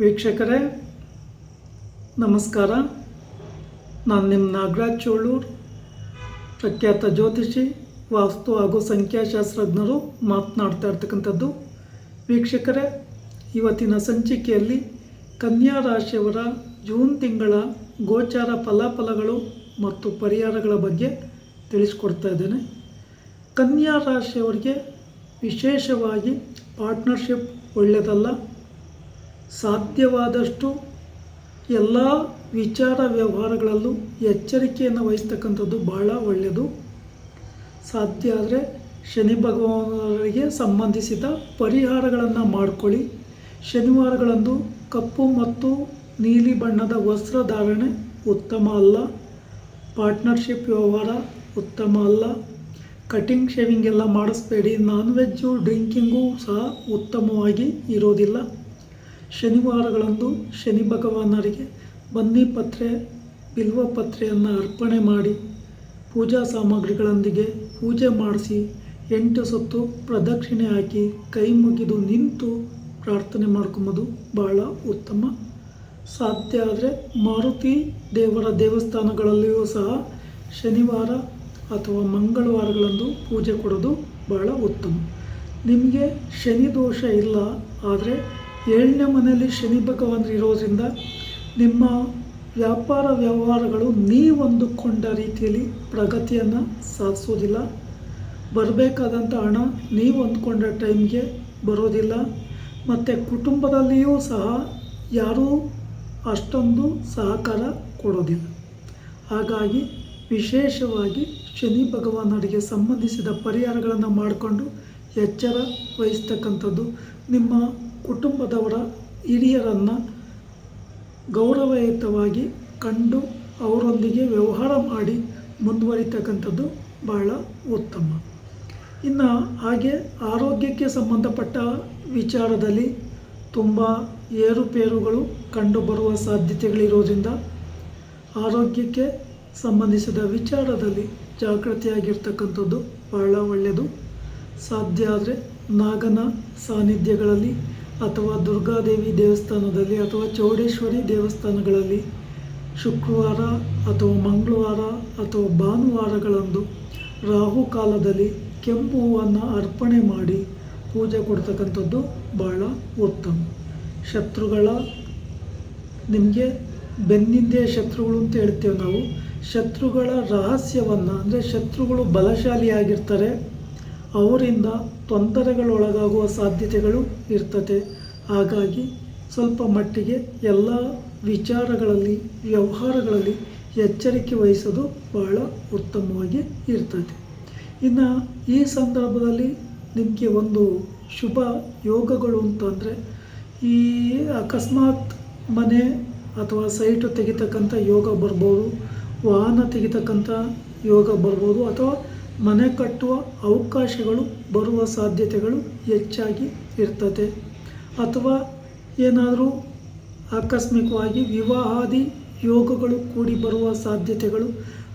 ವೀಕ್ಷಕರೇ, ನಮಸ್ಕಾರ. ನಾನು ನಿಮ್ಮ ನಾಗರಾಜ್ ಚೋಳೂರು, ಪ್ರಖ್ಯಾತ ಜ್ಯೋತಿಷಿ, ವಾಸ್ತು ಹಾಗೂ ಸಂಖ್ಯಾಶಾಸ್ತ್ರಜ್ಞರು ಮಾತನಾಡ್ತಾ ಇರ್ತಕ್ಕಂಥದ್ದು. ವೀಕ್ಷಕರೇ, ಇವತ್ತಿನ ಸಂಚಿಕೆಯಲ್ಲಿ ಕನ್ಯಾ ರಾಶಿಯವರ ಜೂನ್ ತಿಂಗಳ ಗೋಚಾರ ಫಲಾಫಲಗಳು ಮತ್ತು ಪರಿಹಾರಗಳ ಬಗ್ಗೆ ತಿಳಿಸ್ಕೊಡ್ತಾ ಇದ್ದೇನೆ. ಕನ್ಯಾ ರಾಶಿಯವರಿಗೆ ವಿಶೇಷವಾಗಿ ಪಾರ್ಟ್ನರ್ಶಿಪ್ ಒಳ್ಳೆಯದಲ್ಲ ಸಾಧ್ಯವಾದಷ್ಟು ಎಲ್ಲ ವಿಚಾರ ವ್ಯವಹಾರಗಳಲ್ಲೂ ಎಚ್ಚರಿಕೆಯನ್ನು ವಹಿಸ್ತಕ್ಕಂಥದ್ದು ಬಹಳ ಒಳ್ಳೆಯದು. ಸಾಧ್ಯ ಆದರೆ ಶನಿ ಭಗವಾನರಿಗೆ ಸಂಬಂಧಿಸಿದ ಪರಿಹಾರಗಳನ್ನು ಮಾಡಿಕೊಳ್ಳಿ. ಶನಿವಾರಗಳಂದು ಕಪ್ಪು ಮತ್ತು ನೀಲಿ ಬಣ್ಣದ ವಸ್ತ್ರ ಧಾರಣೆ ಉತ್ತಮ ಅಲ್ಲ. ಪಾರ್ಟ್ನರ್ಶಿಪ್ ವ್ಯವಹಾರ ಉತ್ತಮ ಅಲ್ಲ. ಕಟಿಂಗ್, ಶೇವಿಂಗ್ ಎಲ್ಲ ಮಾಡಿಸ್ಬೇಡಿ. ನಾನ್ ವೆಜ್ಜು, ಡ್ರಿಂಕಿಂಗು ಸಹ ಉತ್ತಮವಾಗಿ ಇರೋದಿಲ್ಲ. ಶನಿವಾರಗಳಂದು ಶನಿ ಭಗವಾನರಿಗೆ ಬನ್ನಿ ಪತ್ರೆ, ಬಿಲ್ವ ಪತ್ರೆಯನ್ನು ಅರ್ಪಣೆ ಮಾಡಿ ಪೂಜಾ ಸಾಮಗ್ರಿಗಳೊಂದಿಗೆ ಪೂಜೆ ಮಾಡಿಸಿ ಎಂಟು ಸುತ್ತು ಪ್ರದಕ್ಷಿಣೆ ಹಾಕಿ ಕೈ ಮುಗಿದು ನಿಂತು ಪ್ರಾರ್ಥನೆ ಮಾಡ್ಕೊಂಬೋದು ಬಹಳ ಉತ್ತಮ. ಸಾಧ್ಯ ಆದರೆ ಮಾರುತಿ ದೇವರ ದೇವಸ್ಥಾನಗಳಲ್ಲಿಯೂ ಸಹ ಶನಿವಾರ ಅಥವಾ ಮಂಗಳವಾರಗಳಂದು ಪೂಜೆ ಕೊಡೋದು ಬಹಳ ಉತ್ತಮ. ನಿಮಗೆ ಶನಿ ದೋಷ ಇಲ್ಲ, ಆದರೆ ಏಳನೇ ಮನೆಯಲ್ಲಿ ಶನಿ ಭಗವಾನ್ ಇರೋದ್ರಿಂದ ನಿಮ್ಮ ವ್ಯಾಪಾರ ವ್ಯವಹಾರಗಳು ನೀವು ಅಂದುಕೊಂಡ ರೀತಿಯಲ್ಲಿ ಪ್ರಗತಿಯನ್ನು ಸಾಧಿಸೋದಿಲ್ಲ. ಬರಬೇಕಾದಂಥ ಹಣ ನೀವು ಅಂದ್ಕೊಂಡ ಟೈಮ್ಗೆ ಬರೋದಿಲ್ಲ. ಮತ್ತು ಕುಟುಂಬದಲ್ಲಿಯೂ ಸಹ ಯಾರೂ ಅಷ್ಟೊಂದು ಸಹಕಾರ ಕೊಡೋದಿಲ್ಲ. ಹಾಗಾಗಿ ವಿಶೇಷವಾಗಿ ಶನಿ ಭಗವಾನರಿಗೆ ಸಂಬಂಧಿಸಿದ ಪರಿಹಾರಗಳನ್ನು ಮಾಡಿಕೊಂಡು ಎಚ್ಚರ ವಹಿಸ್ತಕ್ಕಂಥದ್ದು ನಿಮ್ಮ ಕುಟುಂಬದವರ ಹಿರಿಯರನ್ನು ಗೌರವಯುತವಾಗಿ ಕಂಡು ಅವರೊಂದಿಗೆ ವ್ಯವಹಾರ ಮಾಡಿ ಮುಂದುವರಿತಕ್ಕಂಥದ್ದು ಬಹಳ ಉತ್ತಮ. ಇನ್ನು ಹಾಗೆ ಆರೋಗ್ಯಕ್ಕೆ ಸಂಬಂಧಪಟ್ಟ ವಿಚಾರದಲ್ಲಿ ತುಂಬ ಏರುಪೇರುಗಳು ಕಂಡುಬರುವ ಸಾಧ್ಯತೆಗಳಿರೋದ್ರಿಂದ ಆರೋಗ್ಯಕ್ಕೆ ಸಂಬಂಧಿಸಿದ ವಿಚಾರದಲ್ಲಿ ಜಾಗೃತಿಯಾಗಿರ್ತಕ್ಕಂಥದ್ದು ಬಹಳ ಒಳ್ಳೆಯದು. ಸಾಧ್ಯ ಆದರೆ ನಾಗನ ಸಾನ್ನಿಧ್ಯಗಳಲ್ಲಿ ಅಥವಾ ದುರ್ಗಾದೇವಿ ದೇವಸ್ಥಾನದಲ್ಲಿ ಅಥವಾ ಚೌಡೇಶ್ವರಿ ದೇವಸ್ಥಾನಗಳಲ್ಲಿ ಶುಕ್ರವಾರ ಅಥವಾ ಮಂಗಳವಾರ ಅಥವಾ ಭಾನುವಾರಗಳಂದು ರಾಹುಕಾಲದಲ್ಲಿ ಕೆಂಪು ಹೂವನ್ನು ಅರ್ಪಣೆ ಮಾಡಿ ಪೂಜೆ ಕೊಡ್ತಕ್ಕಂಥದ್ದು ಬಹಳ ಉತ್ತಮ. ಶತ್ರುಗಳ ನಿಮಗೆ ಬೆನ್ನಿಂದೆ ಶತ್ರುಗಳು ಅಂತ ಹೇಳ್ತೇವೆ ನಾವು. ಶತ್ರುಗಳ ರಹಸ್ಯವನ್ನು ಅಂದರೆ ಶತ್ರುಗಳು ಬಲಶಾಲಿಯಾಗಿರ್ತಾರೆ. ಅವರಿಂದ ತೊಂದರೆಗಳೊಳಗಾಗುವ ಸಾಧ್ಯತೆಗಳು ಇರ್ತದೆ. ಹಾಗಾಗಿ ಸ್ವಲ್ಪ ಮಟ್ಟಿಗೆ ಎಲ್ಲ ವಿಚಾರಗಳಲ್ಲಿ, ವ್ಯವಹಾರಗಳಲ್ಲಿ ಎಚ್ಚರಿಕೆ ವಹಿಸೋದು ಬಹಳ ಉತ್ತಮವಾಗಿ ಇರ್ತದೆ. ಇನ್ನು ಈ ಸಂದರ್ಭದಲ್ಲಿ ನಿಮಗೆ ಒಂದು ಶುಭ ಯೋಗಗಳು ಅಂತಂದರೆ ಈ ಅಕಸ್ಮಾತ್ ಮನೆ ಅಥವಾ ಸೈಟು ತೆಗಿತಕ್ಕಂಥ ಯೋಗ ಬರ್ಬೋದು, ವಾಹನ ತೆಗಿತಕ್ಕಂಥ ಯೋಗ ಬರ್ಬೋದು ಅಥವಾ ಮನೆ ಕಟ್ಟುವ ಅವಕಾಶಗಳು ಬರುವ ಸಾಧ್ಯತೆಗಳು ಹೆಚ್ಚಾಗಿ ಇರ್ತದೆ. ಅಥವಾ ಏನಾದರೂ ಆಕಸ್ಮಿಕವಾಗಿ ವಿವಾಹಾದಿ ಯೋಗಗಳು ಕೂಡಿ ಬರುವ ಸಾಧ್ಯತೆಗಳು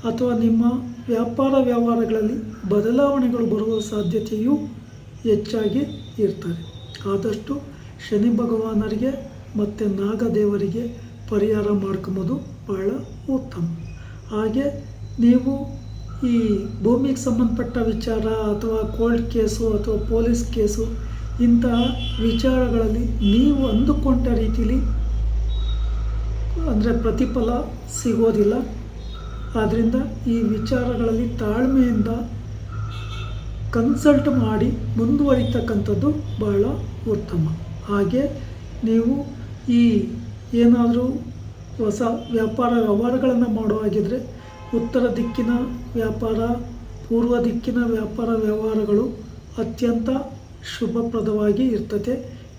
ಅಥವಾ ನಿಮ್ಮ ವ್ಯಾಪಾರ ವ್ಯವಹಾರಗಳಲ್ಲಿ ಬದಲಾವಣೆಗಳು ಬರುವ ಸಾಧ್ಯತೆಯೂ ಹೆಚ್ಚಾಗಿ ಇರ್ತದೆ. ಆದಷ್ಟು ಶನಿ ಭಗವಾನರಿಗೆ ಮತ್ತು ನಾಗದೇವರಿಗೆ ಪರಿಹಾರ ಮಾಡ್ಕೊಂಬೋದು ಬಹಳ ಉತ್ತಮ. ಹಾಗೆ ನೀವು ಈ ಭೂಮಿಗೆ ಸಂಬಂಧಪಟ್ಟ ವಿಚಾರ ಅಥವಾ ಕೋರ್ಟ್ ಕೇಸು ಅಥವಾ ಪೊಲೀಸ್ ಕೇಸು ಇಂತಹ ವಿಚಾರಗಳಲ್ಲಿ ನೀವು ಅಂದುಕೊಂಡ ರೀತಿಯಲ್ಲಿ ಅಂದರೆ ಪ್ರತಿಫಲ ಸಿಗೋದಿಲ್ಲ. ಆದ್ದರಿಂದ ಈ ವಿಚಾರಗಳಲ್ಲಿ ತಾಳ್ಮೆಯಿಂದ ಕನ್ಸಲ್ಟ್ ಮಾಡಿ ಮುಂದುವರಿತಕ್ಕಂಥದ್ದು ಬಹಳ ಉತ್ತಮ. ಹಾಗೆ ನೀವು ಈ ಏನಾದರೂ ಹೊಸ ವ್ಯಾಪಾರ ವ್ಯವಹಾರಗಳನ್ನು ಮಾಡೋ ಉತ್ತರ ದಿಕ್ಕಿನ ವ್ಯಾಪಾರ, ಪೂರ್ವ ದಿಕ್ಕಿನ ವ್ಯಾಪಾರ ವ್ಯವಹಾರಗಳು ಅತ್ಯಂತ ಶುಭಪ್ರದವಾಗಿ ಇರ್ತದೆ.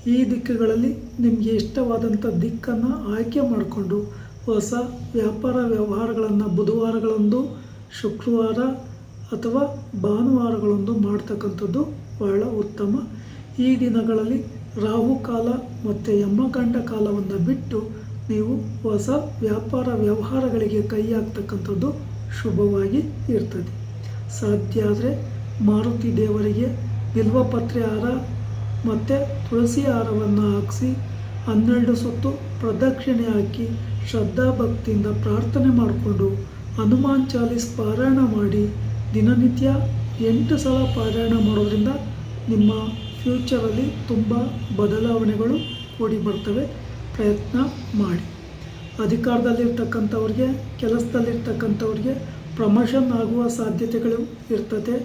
ಈ ದಿಕ್ಕುಗಳಲ್ಲಿ ನಿಮಗೆ ಇಷ್ಟವಾದಂಥ ದಿಕ್ಕನ್ನು ಆಯ್ಕೆ ಮಾಡಿಕೊಂಡು ಹೊಸ ವ್ಯಾಪಾರ ವ್ಯವಹಾರಗಳನ್ನು ಬುಧವಾರಗಳಂದು, ಶುಕ್ರವಾರ ಅಥವಾ ಭಾನುವಾರಗಳಂದು ಮಾಡ್ತಕ್ಕಂಥದ್ದು ಬಹಳ ಉತ್ತಮ. ಈ ದಿನಗಳಲ್ಲಿ ರಾಹುಕಾಲ ಮತ್ತು ಯಮಗಂಡ ಕಾಲವನ್ನು ಬಿಟ್ಟು ನೀವು ಹೊಸ ವ್ಯಾಪಾರ ವ್ಯವಹಾರಗಳಿಗೆ ಕೈ ಹಾಕ್ತಕ್ಕಂಥದ್ದು ಶುಭವಾಗಿ ಇರ್ತದೆ. ಸಾಧ್ಯ ಆದರೆ ಮಾರುತಿ ದೇವರಿಗೆ ಬಿಲ್ವಪತ್ರೆ ಹಾರ ಮತ್ತು ತುಳಸಿ ಹಾರವನ್ನು ಹಾಕಿಸಿ ಹನ್ನೆರಡು ಸುತ್ತು ಪ್ರದಕ್ಷಿಣೆ ಹಾಕಿ ಶ್ರದ್ಧಾಭಕ್ತಿಯಿಂದ ಪ್ರಾರ್ಥನೆ ಮಾಡಿಕೊಂಡು ಹನುಮಾನ್ ಚಾಲೀಸ್ ಪಾರಾಯಣ ಮಾಡಿ ದಿನನಿತ್ಯ ಎಂಟು ಸಲ ಪಾರಾಯಣ ಮಾಡೋದ್ರಿಂದ ನಿಮ್ಮ ಫ್ಯೂಚರಲ್ಲಿ ತುಂಬ ಬದಲಾವಣೆಗಳು ಕೂಡಿ ಬರ್ತವೆ. ಪ್ರಯತ್ನ ಮಾಡಿ. ಅಧಿಕಾರದಲ್ಲಿರ್ತಕ್ಕಂಥವ್ರಿಗೆ, ಕೆಲಸದಲ್ಲಿರ್ತಕ್ಕಂಥವ್ರಿಗೆ ಪ್ರಮೋಷನ್ ಆಗುವ ಸಾಧ್ಯತೆಗಳು ಇರ್ತದೆ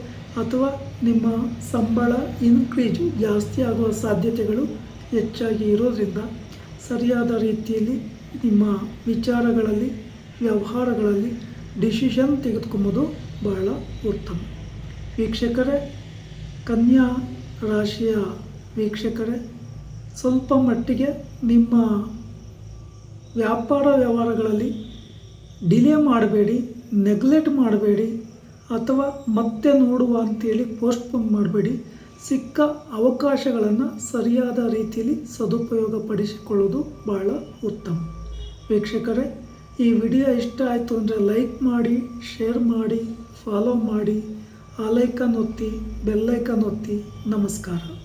ಅಥವಾ ನಿಮ್ಮ ಸಂಬಳ ಇನ್ಕ್ರೀಜ್ ಜಾಸ್ತಿ ಆಗುವ ಸಾಧ್ಯತೆಗಳು ಹೆಚ್ಚಾಗಿ ಇರೋದ್ರಿಂದ ಸರಿಯಾದ ರೀತಿಯಲ್ಲಿ ನಿಮ್ಮ ವಿಚಾರಗಳಲ್ಲಿ, ವ್ಯವಹಾರಗಳಲ್ಲಿ ಡಿಸಿಷನ್ ತೆಗೆದುಕೊಂಬೋದು ಬಹಳ ಉತ್ತಮ. ವೀಕ್ಷಕರೇ, ಕನ್ಯಾ ರಾಶಿಯ ವೀಕ್ಷಕರೇ ಸ್ವಲ್ಪ ಮಟ್ಟಿಗೆ ನಿಮ್ಮ ವ್ಯಾಪಾರ ವ್ಯವಹಾರಗಳಲ್ಲಿ ಡಿಲೇ ಮಾಡಬೇಡಿ, ನೆಗ್ಲೆಕ್ಟ್ ಮಾಡಬೇಡಿ ಅಥವಾ ಮತ್ತೆ ನೋಡುವ ಅಂತೇಳಿ ಪೋಸ್ಟ್ಪೋನ್ ಮಾಡಬೇಡಿ. ಸಿಕ್ಕ ಅವಕಾಶಗಳನ್ನು ಸರಿಯಾದ ರೀತಿಯಲ್ಲಿ ಸದುಪಯೋಗ ಪಡಿಸಿಕೊಳ್ಳೋದು ಬಹಳ ಉತ್ತಮ. ವೀಕ್ಷಕರೇ, ಈ ವಿಡಿಯೋ ಇಷ್ಟ ಆಯಿತು ಅಂದರೆ ಲೈಕ್ ಮಾಡಿ, ಶೇರ್ ಮಾಡಿ, ಫಾಲೋ ಮಾಡಿ. ಆ ಲೈಕನ್ ಒತ್ತಿ ಬೆಲ್ಲೈಕನ್ ಒತ್ತಿ. ನಮಸ್ಕಾರ.